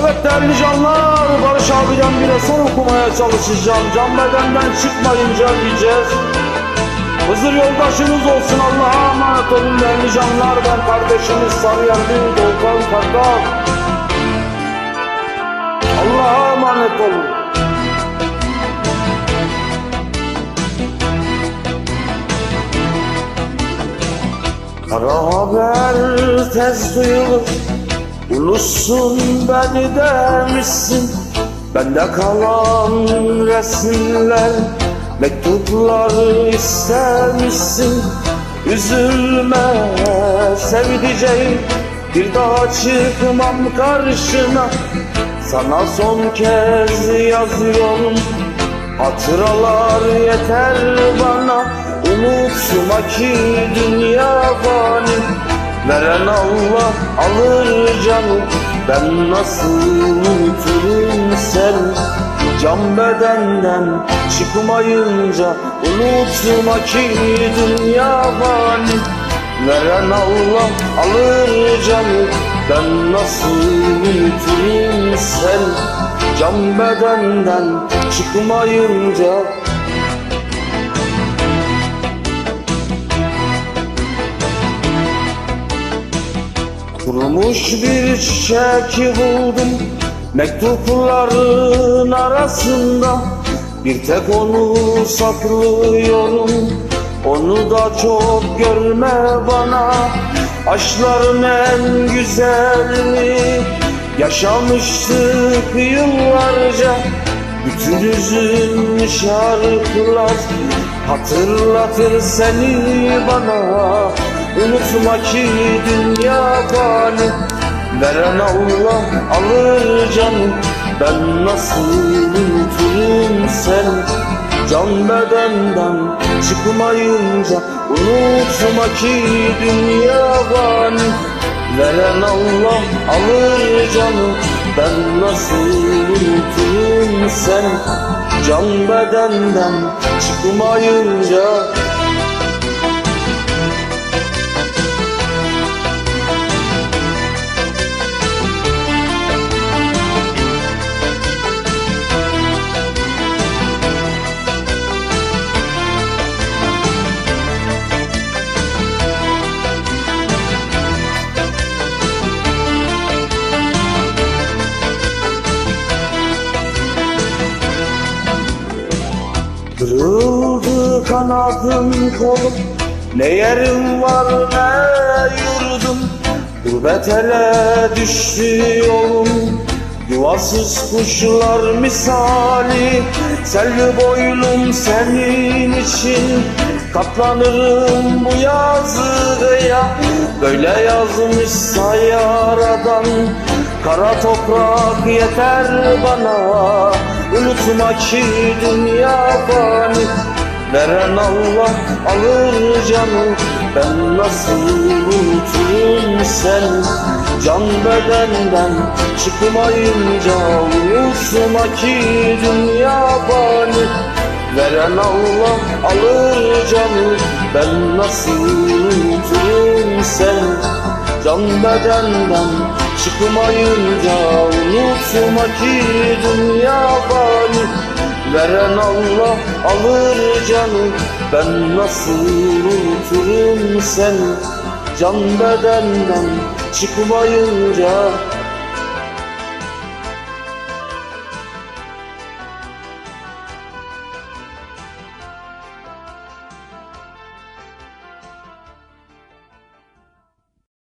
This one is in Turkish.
Evet değerli canlar, Barış abiden bir eser okumaya çalışacağım. Can bedenden çıkmayınca diyeceğiz. Hızır yoldaşınız olsun Allah'a emanet olun değerli canlar. Ben kardeşiniz Sarıyan bir Volkan Kartal. Allah'a emanet olun. Kara haber tez duyulur Unusun beni demişsin. Bende kalan resimler Mektuplar istemişsin. Üzülme sevdiceğim Bir daha çıkmam karşına. Sana son kez yazıyorum Hatıralar yeter bana. Unutma ki dünya fani Veren Allah alır canı. Ben nasıl unuturum seni? Can bedenden çıkmayınca Unutma ki dünya fani Veren Allah alır canı. Ben nasıl unuturum seni? Can bedenden çıkmayınca Kurumuş bir çiçek buldum Mektupların arasında Bir tek onu saklıyorum Onu da çok görme bana Aşkların en güzelini Yaşamıştık yıllarca Bütün hüzün şarkılar Hatırlatır seni bana Unutma ki fani Veren Allah alır canım Ben nasıl unuturum seni? Can bedenden çıkmayınca Unutma ki dünya fani Veren Allah alır canım Ben nasıl unuturum seni? Can bedenden çıkmayınca kanadım kolum. Ne yerim var ne yurdum. Gurbet ele düştü yolum. Yuvasız kuşlar misali. Selvi boylum senin için. Katlanırım bu yazıya Böyle yazmışsa yaradan. Kara toprak yeter bana. Unutma ki dünya fani Veren Allah alır canı. Ben nasıl unuturum seni? Can bedenden çıkmayınca Unutma ki dünya fani Veren Allah alır canı. Ben nasıl unuturum seni? Can bedenden çıkmayınca Unutma ki dünya fani Veren Allah alır canı. Ben nasıl unuturum seni? Can bedenden çıkmayınca